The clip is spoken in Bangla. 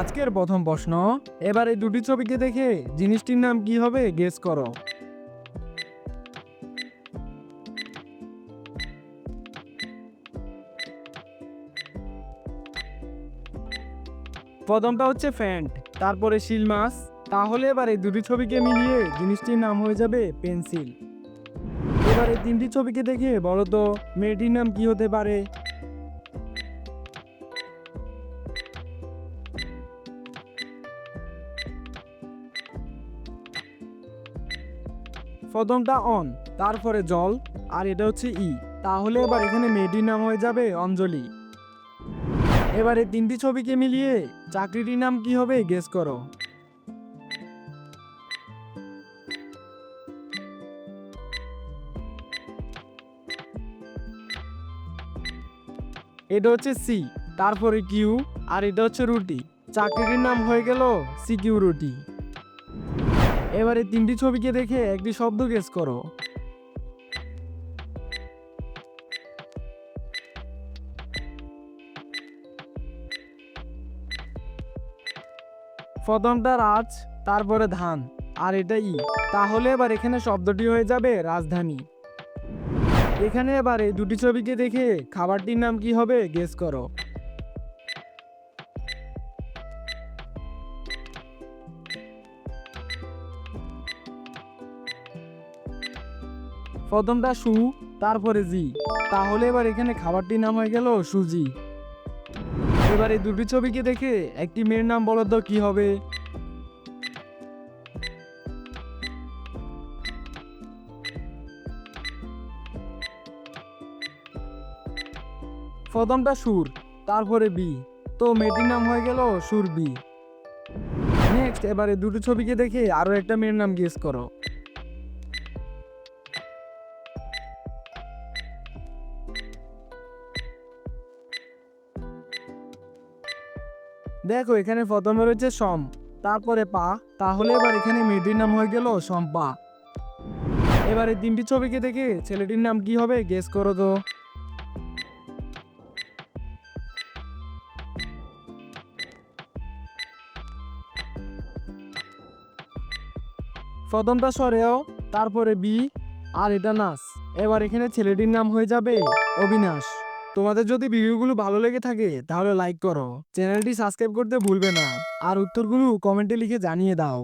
আজকের প্রথম প্রশ্ন। এবার এই দুটি ছবিকে দেখে জিনিসটির নাম কি হবে গেস করো। প্রথমটা হচ্ছে ফ্যান্ট তারপরে শিল মাছ। তাহলে এবার এই দুটি ছবিকে মিলিয়ে জিনিসটির নাম হয়ে যাবে পেন্সিল এবার এই তিনটি ছবিকে দেখে বলো তো, মেয়েটির নাম কি হতে পারে? প্রথমটা অন, তারপরে জল, আর এটা হচ্ছে ই। তাহলে এবার এখানে মেয়েটির নাম হয়ে যাবে অঞ্জলি। এবারে তিনটি ছবিকে মিলিয়ে চাকরিটির নাম কি হবে গেস করো। এটা হচ্ছে সি তারপরে কিউ আর এটা হচ্ছে রুটি। চাকরিটির নাম হয়ে গেল সিকিউ রুটি এবারে তিনটি ছবিকে দেখে একটি শব্দ গেস করো। প্রথমটা রাজ তারপরে ধান, আর এটা ই। তাহলে এবার এখানে শব্দটি হয়ে যাবে রাজধানী। এখানে এবার এই দুটি ছবিকে দেখে খাবারটির নাম কি হবে গেস করো। প্রথমটা সু, তারপরে জি। তাহলে এবার এখানে খাবারটির নাম হয়ে গেল সুজি। এবার এই দুটি ছবিকে দেখে একটি মেয়ের নাম বলো তো কি হবে? প্রথমটা সুর, তারপরে বি। তো মেয়েটির নাম হয়ে গেল সুর বি। নেক্সট, এবারে দুটো ছবিকে দেখে আরও একটা মেয়ের নাম গেস করো। দেখো, এখানে প্রথমে রয়েছে সম, তারপরে পা, তাহলে এবার এখানে মেয়েটির নাম হয়ে গেল সম্পা এবারে তিনটি ছবিকে দেখে ছেলেটির নাম কি হবে গেস করো তো। প্রথমটা সরেও, তারপরে বি, আর এটা নাস। এবার এখানে ছেলেটির নাম হয়ে যাবে অবিনাশ। তোমাদের যদি ভিডিওগুলো ভালো লেগে থাকে, তাহলে লাইক করো। চ্যানেলটি সাবস্ক্রাইব করতে ভুলবে না। আর উত্তরগুলো কমেন্টে লিখে জানিয়ে দাও।